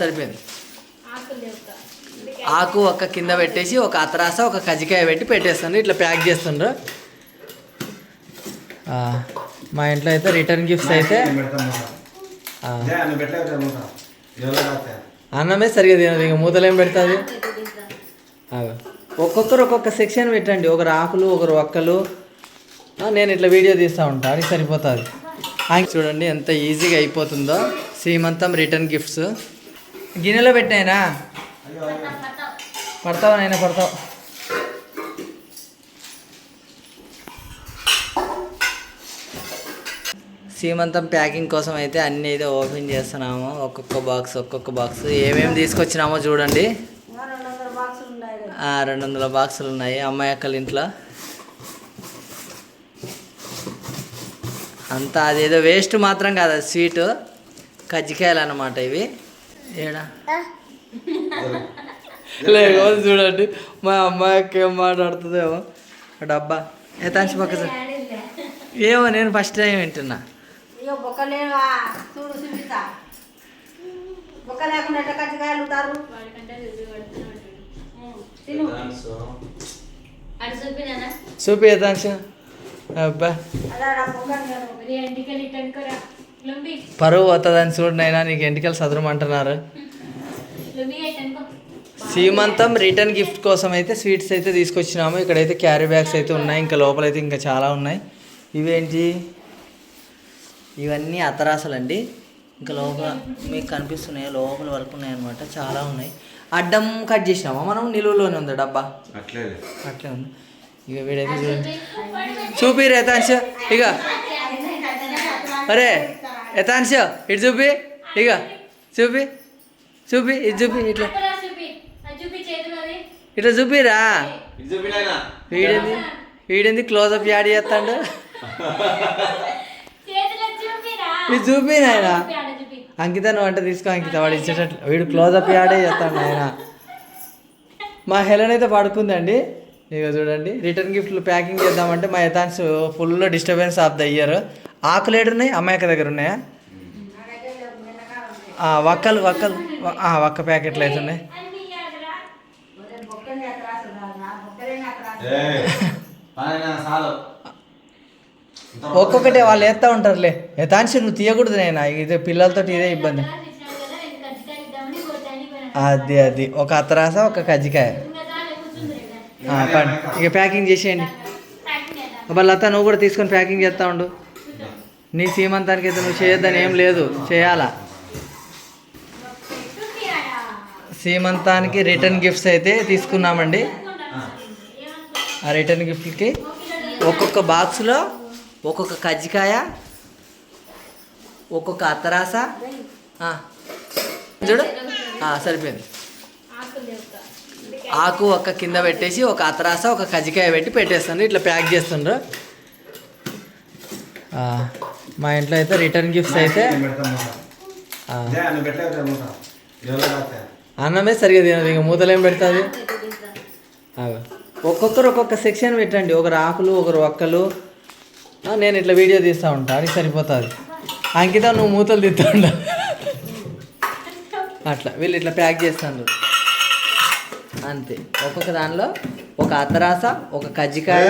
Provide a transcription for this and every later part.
సరిపోయింది. ఆకు ఒక కింద పెట్టేసి ఒక అతరాస ఒక కజ్జికాయ పెట్టి పెట్టేస్తాను. ఇట్లా ప్యాక్ చేస్తుండ్రు. మా ఇంట్లో అయితే రిటర్న్ గిఫ్ట్స్ అయితే అన్నమే సరిగా తినదు. ఇంకా మూతలేం పెడుతుంది. ఒక్కొక్కరు ఒక్కొక్క సెక్షన్ పెట్టండి. ఒకరు ఆకులు ఒకరు ఒక్కలు. నేను ఇట్లా వీడియో తీస్తూ ఉంటా. అది సరిపోతుంది. చూడండి ఎంత ఈజీగా అయిపోతుందో. శ్రీమంతం రిటర్న్ గిఫ్ట్స్. గిన్నెలో పెట్టినాయినా? పడతావు నాయన పడతావు? సీమంతం ప్యాకింగ్ కోసం అయితే అన్నీ అయితే ఓపెన్ చేస్తున్నాము. ఒక్కొక్క బాక్స్ ఒక్కొక్క బాక్స్ ఏమేమి తీసుకొచ్చినామో చూడండి. ఆ, రెండు వందల బాక్సులు ఉన్నాయి. అమ్మాయి అక్కల ఇంట్లో. అంతా అదేదో వేస్ట్ మాత్రం కాదు స్వీట్ కజ్జికాయలు అన్నమాట ఇవి. ఏడా? లేకపోతే చూడండి. మా అమ్మాయికి ఏం మాట్లాడుతుందేమో. ఆ డబ్బా. ఏ తాంచి పక్క ఏమో నేను ఫస్ట్ టైం వింటున్నా. చూపి ఏ తాంచి అబ్బా. పరువు పోతుందని చూడనైనా నీకు ఎంటికలు ఎట్టనుకో సీమంతం రిటర్న్ గిఫ్ట్ కోసం అయితే స్వీట్స్ అయితే తీసుకొచ్చినాము. ఇక్కడైతే క్యారీ బ్యాగ్స్ అయితే ఉన్నాయి. ఇంకా లోపలైతే ఇంకా చాలా ఉన్నాయి. ఇవేంటి? ఇవన్నీ అతరాసలండి ఇంకా లోపల మీకు కనిపిస్తున్నాయి. లోపల వరకు ఉన్నాయి అనమాట చాలా ఉన్నాయి. అడ్డం కట్ చేసినామా మనం? నిలువలోనే ఉంది డబ్బా? అట్లే అట్లే ఉంది. ఇక వీడైతే చూడండి. చూపి రేతాంశ ఇక అరే. యథాంశ ఇటు చూపి. ఇక చూపి. చూపి. ఇది చూపి. ఇట్లా. ఇట్లా చూపిరా. వీడేంది? వీడేంది క్లోజప్ యాడ్ చేస్తాడు? ఇది చూపి నాయన. చూపి అంకిత నువ్వు అంటే తీసుకో అంకిత. వాడు ఇచ్చేటట్లు వీడు క్లోజప్ యాడే చేస్తాడు ఆయన మా హెలెన్ అయితే పడుకుందండి. ఇక చూడండి. రిటర్న్ గిఫ్ట్లు ప్యాకింగ్ చేద్దామంటే మా యథాన్స్ full disturbance of the year. ఆకులు ఏడు ఉన్నాయి అమ్మాయిక దగ్గర ఉన్నాయా? ఆ, వక్కలు వక్కలు వక్క ప్యాకెట్లు అయితే ఉన్నాయి. ఒక్కొక్కటి వాళ్ళు వేస్తూ ఉంటారులే. యథాంశ నువ్వు తీయకూడదు నేను ఇదే పిల్లలతో ఇదే ఇబ్బంది. అది అది. ఒక అత్తరాస ఒక కజ్జికాయ. ఇంకా పండి ప్యాకింగ్ చేసేయండి అబ్బా లత నువ్వు కూడా తీసుకొని ప్యాకింగ్ చేస్తా ఉండు. నీ సీమంతానికి అయితే నువ్వు చేయొద్దని ఏం లేదు. చేయాలా? సీమంతానికి రిటర్న్ గిఫ్ట్స్ అయితే తీసుకున్నామండి. ఆ రిటర్న్ గిఫ్ట్కి ఒక్కొక్క బాక్స్లో ఒక్కొక్క కజ్జికాయ ఒక్కొక్క అత్తరాస. చూడు. సరిపోయింది. ఆకు ఒక కింద పెట్టేసి ఒక అతరాస ఒక కజ్జికాయ పెట్టి పెట్టేస్తాను. ఇట్లా ప్యాక్ చేస్తుండ్రు. మా ఇంట్లో అయితే రిటర్న్ గిఫ్ట్స్ అయితే అన్నమే సరిగా తినదు ఇంకా మూతలేం పెడుతుంది. ఒక్కొక్కరు ఒక్కొక్క సెక్షన్ పెట్టండి. ఒకరు ఆకులు ఒకరు ఒక్కలు. నేను ఇట్లా వీడియో తీస్తూ ఉంటా. అది సరిపోతుంది. అంకిత నువ్వు మూతలు తీస్తుండ అట్లా. వీళ్ళు ఇట్లా ప్యాక్ చేస్తాను అంతే. ఒక్కొక్క దానిలో ఒక అతరాస ఒక కజ్జికాయ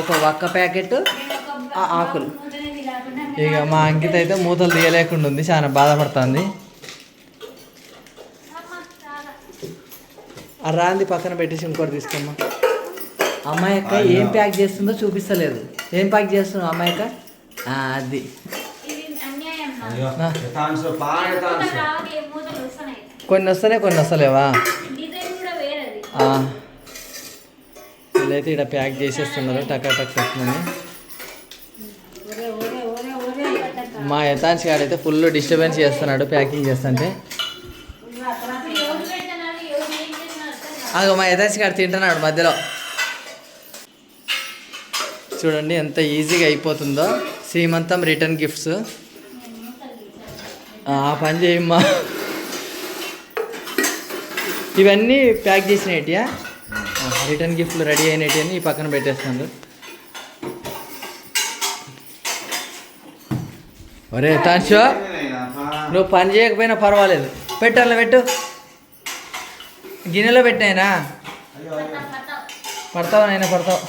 ఒక వక్క ప్యాకెట్ ఆకులు. ఇక మా అంకిత అయితే మూతలు తీయలేకుండా ఉంది చాలా బాధపడుతుంది. ఆ రాంది పక్కన పెట్టేసి ఇంకోటి తీసుకోమ్మా. అమ్మాయి అక్క ఏం ప్యాక్ చేస్తుందో చూపిస్తలేదు. ఏం ప్యాక్ చేస్తున్నావు అమ్మాయి అక్క? అది. కొన్ని వస్తున్నాయి కొన్ని వస్తలేవా. వీళ్ళైతే ఇక్కడ ప్యాక్ చేసేస్తున్నారు టకా టక్ పెట్టమని ఒరే ఒరే ఒరే ఒరే మా యథాన్స్ గారు అయితే ఫుల్ డిస్టర్బెన్స్ చేస్తున్నాడు ప్యాకింగ్ చేస్తుంటే. అగో మా యథాన్స్ గారు తింటున్నాడు మధ్యలో. చూడండి ఎంత ఈజీగా అయిపోతుందో. శ్రీమంతం రిటర్న్ గిఫ్ట్స్ ఆ పని చేయమ్మా. ఇవన్నీ ప్యాక్ చేసినటియా రిటర్న్ గిఫ్ట్లు రెడీ అయినట్టు అని ఈ పక్కన పెట్టేస్తున్నాడు. ఒరే తాన్షో నువ్వు పని చేయకపోయినా పర్వాలేదు. పెట్టాలి పెట్టు? గిన్నెలో పెట్టినాయినా? పడతావు నైనా పడతావు?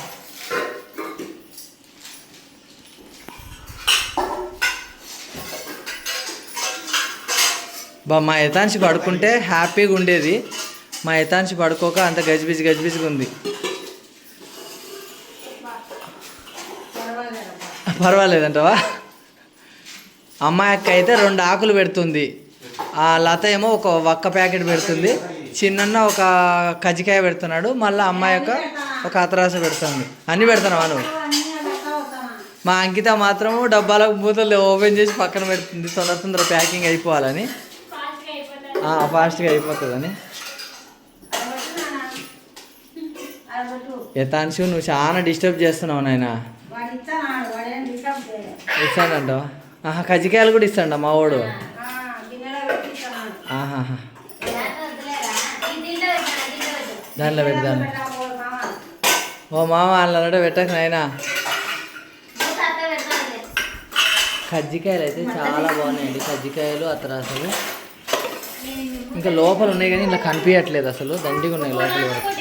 బా మా యథాంశి పడుకుంటే హ్యాపీగా ఉండేది. మా యథాంశి పడుకోక అంత గజిబిజి గజిబిజిగా ఉంది. పర్వాలేదంటావా పర్వాలేదంటవా? అమ్మాయి అక్క అయితే రెండు ఆకులు పెడుతుంది. ఆ లత ఏమో ఒక ఒక్క ప్యాకెట్ పెడుతుంది. చిన్న ఒక కజ్జికాయ పెడుతున్నాడు. మళ్ళీ అమ్మాయి యొక్క ఒక అతరాస పెడుతుంది. అన్నీ పెడుతున్నావా నువ్వు? మా అంకిత మాత్రము డబ్బాలకు మూతలు ఓపెన్ చేసి పక్కన పెడుతుంది. తొందర తొందర ప్యాకింగ్ అయిపోవాలని. ఫాస్ట్గా అయిపోతుందని. యథాంశు నువ్వు చాలా డిస్టర్బ్ చేస్తున్నావు నాయన. వాడు ఆహా కజ్జికాయలు కూడా ఇస్తాడా. మా వాడు. ఆహాహా ఈ దీంట్లో. ఓ మామ అల్లనట పెట్టకు నాయనా. కజ్జికాయలు అయితే చాలా బాగున్నాయండి. కజ్జికాయలు నేను ఇంకా లోపల ఉన్నాయి కానీ ఇలా కనిపించట్లేదు అసలు. దండిగా ఉన్నాయి లోపల వరకు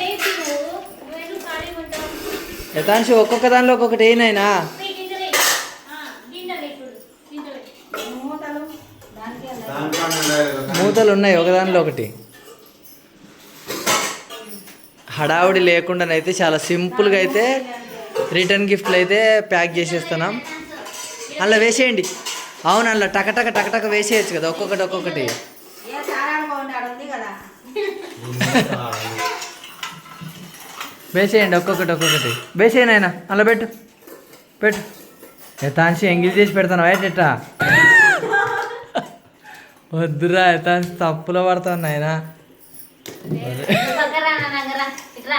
యథాంశు ఒక్కొక్క దానిలో ఒక్కొక్కటి ఏనాయినా మూతలు ఉన్నాయి ఒకదానిలో ఒకటి. హడావుడి లేకుండానైతే చాలా సింపుల్గా అయితే రిటర్న్ గిఫ్ట్లు అయితే ప్యాక్ చేసేస్తున్నాం. అలా వేసేయండి. అవును అలా టకటక టకటక వేసేయచ్చు కదా ఒక్కొక్కటి ఒక్కొక్కటి. వేసేయండి ఒక్కొక్కటి ఒక్కొక్కటి. వేసేయండి ఆయన అలా పెట్టు. పెట్టు. యథాంశి ఎంగిల్ చేసి పెడతాను ఏటెట్టా వద్దురా యథాంశి తప్పులో పడతాను ఆయన నువ్వు పక్కన రా నా దగ్గర ఇట్రా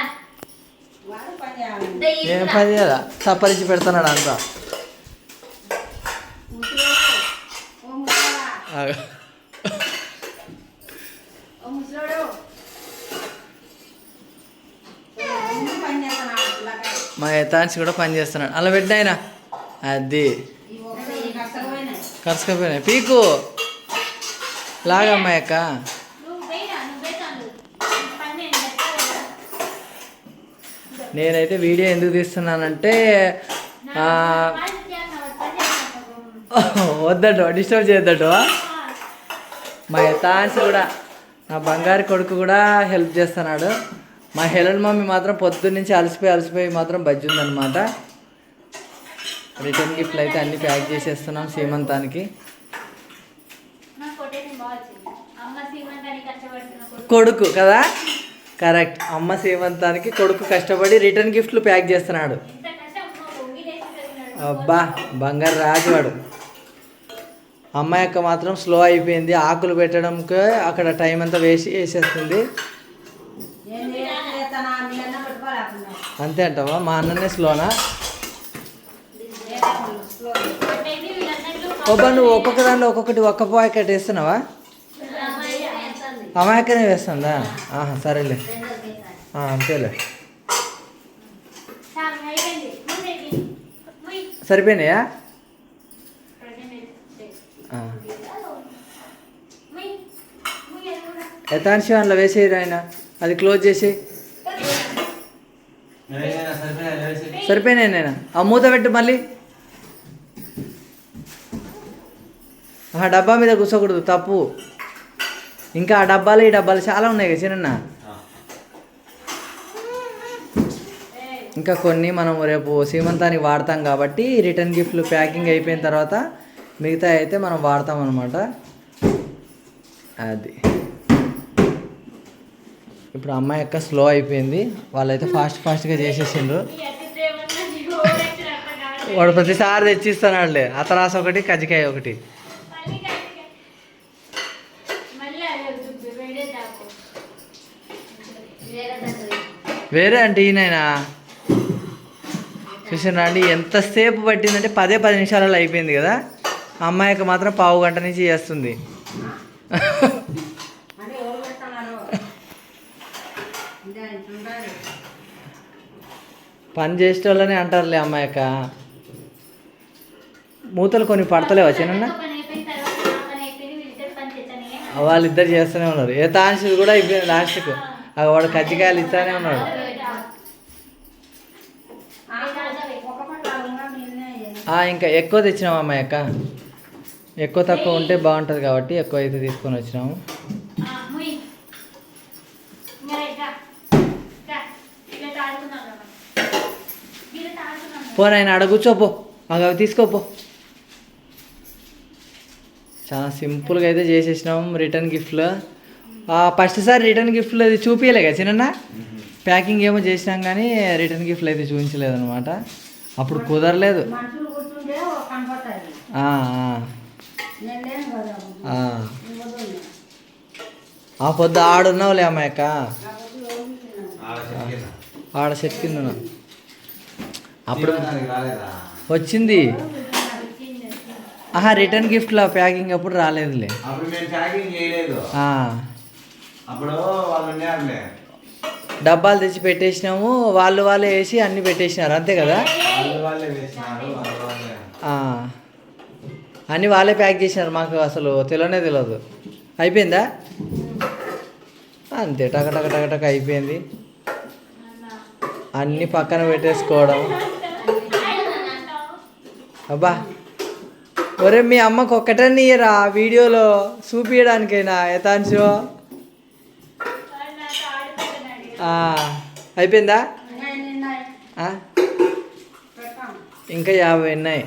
వాడు పని చేయాలి దే ఏం ఇట్రా. పని చేయాలా సప్పరించి పెడుతున్నాడు అంతా. మా యథాంశి కూడా పని చేస్తున్నాడు. అలా పెట్టినాయన అది. కరుసుకపోయినాయి. పీకు లాగమ్మా అక్క నువ్వు వేయరా నువ్వు వేసాను పని నేను చెప్తా కదా. నేనైతే వీడియో ఎందుకు తీస్తున్నానంటే ఆ, వద్దట డిస్టర్బ్ చేయొద్దట. మా యథాంశి కూడా నా బంగారు కొడుకు కూడా హెల్ప్ చేస్తున్నాడు. మా హెలన్ మమ్మీ మాత్రం పొద్దున్న నుంచి అలసిపోయి అలసిపోయి మాత్రం బజ్జి ఉందన్నమాట. రిటర్న్ గిఫ్ట్లు అయితే అన్నీ ప్యాక్ చేసేస్తున్నాం సీమంతానికి నా కొటేషన్ బాగా వచ్చింది అమ్మ సీమంతానికి కష్టపడుతున్న కొడుకు కదా? కరెక్ట్ అమ్మ సీమంతానికి కొడుకు కష్టపడి రిటర్న్ గిఫ్ట్లు ప్యాక్ చేస్తున్నాడు. అబ్బా బంగారు రాజు వాడు అమ్మాయి యొక్క మాత్రం స్లో అయిపోయింది. ఆకులు పెట్టడంకి అక్కడ టైం అంతా వేసి వేసేస్తుంది అంతే అంటావా? మా అన్ననే స్లోనా ఒబ్బా నువ్వు ఒక్కొక్క దాంట్లో ఒక్కొక్కటి ఒక్క ప్యాకెట్ వేస్తున్నావా. అమాయకనే వేస్తుందా? ఆహా సరేలే. అంతేలే. సరిపోయినాయా? ప్రజెంట్ అందులో వేసేయరు ఆయన? అది క్లోజ్ చేసి. సరిపోయినాయి నేను ఆ మూత పెట్టు మళ్ళీ. ఆ డబ్బా మీద కూర్చోకూడదు తప్పు. ఇంకా ఆ డబ్బాలు ఈ డబ్బాలు చాలా ఉన్నాయి కదా చిన్న. ఇంకా కొన్ని మనం రేపు సీమంతానికి వాడతాం కాబట్టి రిటర్న్ గిఫ్ట్లు ప్యాకింగ్ అయిపోయిన తర్వాత మిగతా అయితే మనం వాడతాం అనమాట అది. ఇప్పుడు అమ్మాయి యొక్క స్లో అయిపోయింది. వాళ్ళైతే ఫాస్ట్ ఫాస్ట్గా చేసేసిండ్రు. వాడు ప్రతిసారి తెచ్చిస్తున్నాడులే అతరాస ఒకటి కజ్జికాయ ఒకటి మళ్ళీ కలిసి మళ్ళీ అదే వద్దు, వేడే తాపు. వేరే తండ్రి. వేరే అంటే ఈయనైనా? చూసినా అండి ఎంతసేపు పట్టిందంటే పదే పది నిమిషాలలో అయిపోయింది కదా. అమ్మాయికి మాత్రం పావు గంట నుంచి చేస్తుంది. పని చేసేటోళ్ళనే అంటారులే అమ్మాయిక మూతలు కొన్ని పడతలేవా చిన్న వీళ్ళిద్దరి చేస్తూనే ఉన్నారు. ఏ తాన్షి కూడా అయిపోయింది లాస్ట్కు. వాడు కజ్జికాయలు ఇస్తానే ఉన్నాడు ఒక పంట ఉన్న నిన్నే ఆ, ఇంకా ఎక్కువ తెచ్చినాము అమ్మాయి అక్క? ఎక్కువ తక్కువ ఉంటే బాగుంటుంది కాబట్టి ఎక్కువ అయితే తీసుకొని వచ్చినాము. పో నాయన ఆడ కూర్చోపో అవి అవి తీసుకోపో చాలా సింపుల్గా అయితే చేసేసినాము రిటర్న్ గిఫ్ట్లో ఫస్ట్ సారి రిటర్న్ గిఫ్ట్లో అది చూపించలే కదా చిన్న ప్యాకింగ్ ఏమో చేసినాం కానీ రిటర్న్ గిఫ్ట్లు అయితే చూపించలేదు అనమాట అప్పుడు కుదరలేదు. ఆ, పొద్దు ఆడున్నావులే తినరు. ఆడ చెట్టు కింద ఉన్నావు. అప్పుడు వచ్చింది. ఆహా రిటర్న్ గిఫ్ట్లో? ప్యాకింగ్ అప్పుడు రాలేదులే. అప్పుడు మేము ప్యాకింగ్ చేయలేదు. ఆ, అప్పుడు వాళ్ళు ఉన్నారులే. డబ్బాలు తెచ్చి పెట్టేసినాము. వాళ్ళు వాళ్ళే వేసి అన్ని పెట్టేసినారు. అంతే కదా? అన్ని వాళ్ళే ప్యాక్ చేసినారు. మాకు అసలు తెలియనే తెలియదు అయిపోయిందా? అంతే టక టక టక టక అయిపోయింది. అన్ని పక్కన పెట్టేసుకోవడం. అబ్బా ఒరే మీ అమ్మకు ఒక్కటని ఇయ్యరా వీడియోలో చూపించడానికైనా యథాంశు అయిపోయిందా? ఇంకా యాభై ఉన్నాయి.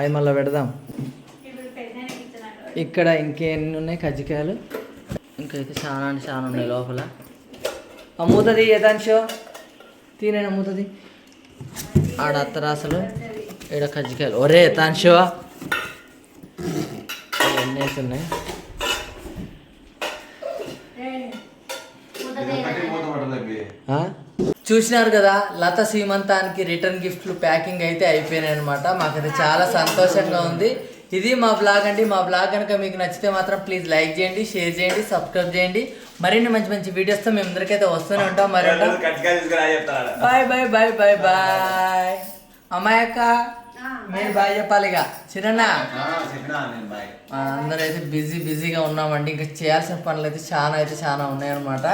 అవి మళ్ళీ పెడదాం. ఇక్కడ ఇంకెన్ని ఉన్నాయి కజ్జికాయలు? ఇంకైతే చాలా అంటే చాలా ఉన్నాయి లోపల. ఆ మూతది యథాంశు తీనైనా మూతది ఆడ అత్తరాసలు ఈడ కజ్జికాయలు. ఒరే యథాంశు ఎన్ని ఉన్నాయి ఒకటి మూత పడదు అవి ఆ? చూసినారు కదా లత సీమంతానికి రిటర్న్ గిఫ్ట్లు ప్యాకింగ్ అయితే అయిపోయినాయి అనమాట మాకైతే చాలా సంతోషంగా ఉంది. ఇది మా బ్లాగ్ అండి. మా బ్లాగ్ కనుక మీకు నచ్చితే మాత్రం ప్లీజ్ లైక్ చేయండి షేర్ చేయండి సబ్స్క్రైబ్ చేయండి. మరిన్ని మంచి మంచి వీడియోస్తో మేము అందరికైతే వస్తూనే ఉంటాం. మరి bye bye bye bye bye అమ్మాయక్క మీరు బాయ్ చెప్పాలిగా చిరన్నా అందరూ అయితే బిజీ బిజీగా ఉన్నామండి. ఇంకా చేయాల్సిన పనులు అయితే చాలా అయితే చాలా ఉన్నాయన్నమాట